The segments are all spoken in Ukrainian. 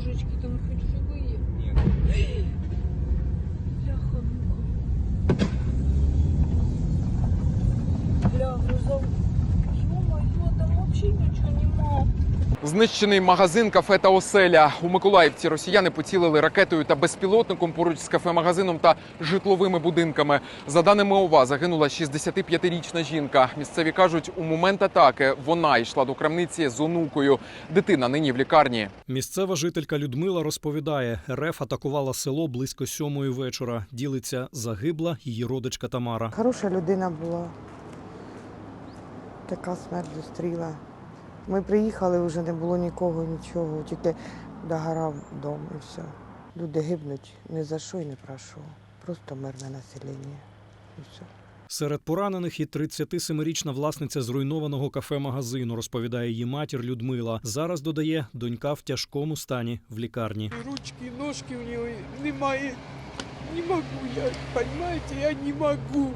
божечки, там хоть живые. Нет. Знищений магазин, кафе та оселя у Миколаївці. Росіяни поцілили ракетою та безпілотником поруч з кафе-магазином та житловими будинками. За даними ОВА, загинула 65-річна жінка. Місцеві кажуть, у момент атаки вона йшла до крамниці з онукою. Дитина нині в лікарні. Місцева жителька Людмила розповідає, РФ атакувала село близько сьомої вечора. Ділиться загибла її родичка Тамара. Хороша людина була. Така смерть зустріла. Ми приїхали, вже не було нікого, нічого, тільки догорав дом і все. Люди гибнуть ні за що і не про що. Просто мирне населення. І все. Серед поранених і 37-річна власниця зруйнованого кафе-магазину, розповідає її матір Людмила. Зараз додає, донька в тяжкому стані в лікарні. Ручки, и ножки у него немає. Не могу я, понимаете, я не могу.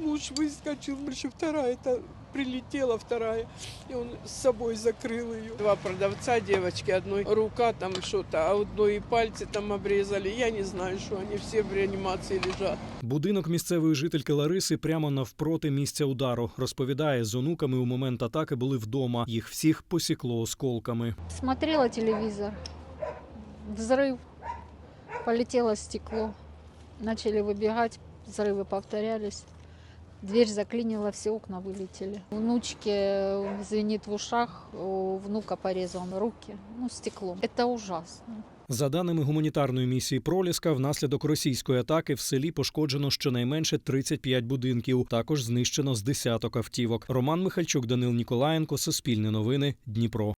Муж выскочил, еще вторая это прилетела вторая, и он с собой закрыл ее. Два продавца девочки, одной рука там что-то, а одной и пальцы там обрезали. Я не знаю, что они все в реанимации лежат. Будинок місцевої жительки Лариси прямо навпроти місця удару. Розповідає, з онуками у момент атаки були вдома. Їх всіх посікло осколками. Смотрела телевизор. Взрыв. Полетело стекло. Начали выбегать. Взрывы повторялись. Дверь заклинила, все окна вылетели. Внучке звенит в ушах, у внука порезан руки. Ну, стеклом. Это ужасно. За даними гуманітарної місії Проліска, внаслідок російської атаки в селі пошкоджено щонайменше 35 будинків. Також знищено з десяток автівок. Роман Михальчук, Данил Ніколаєнко, Суспільне новини, Дніпро.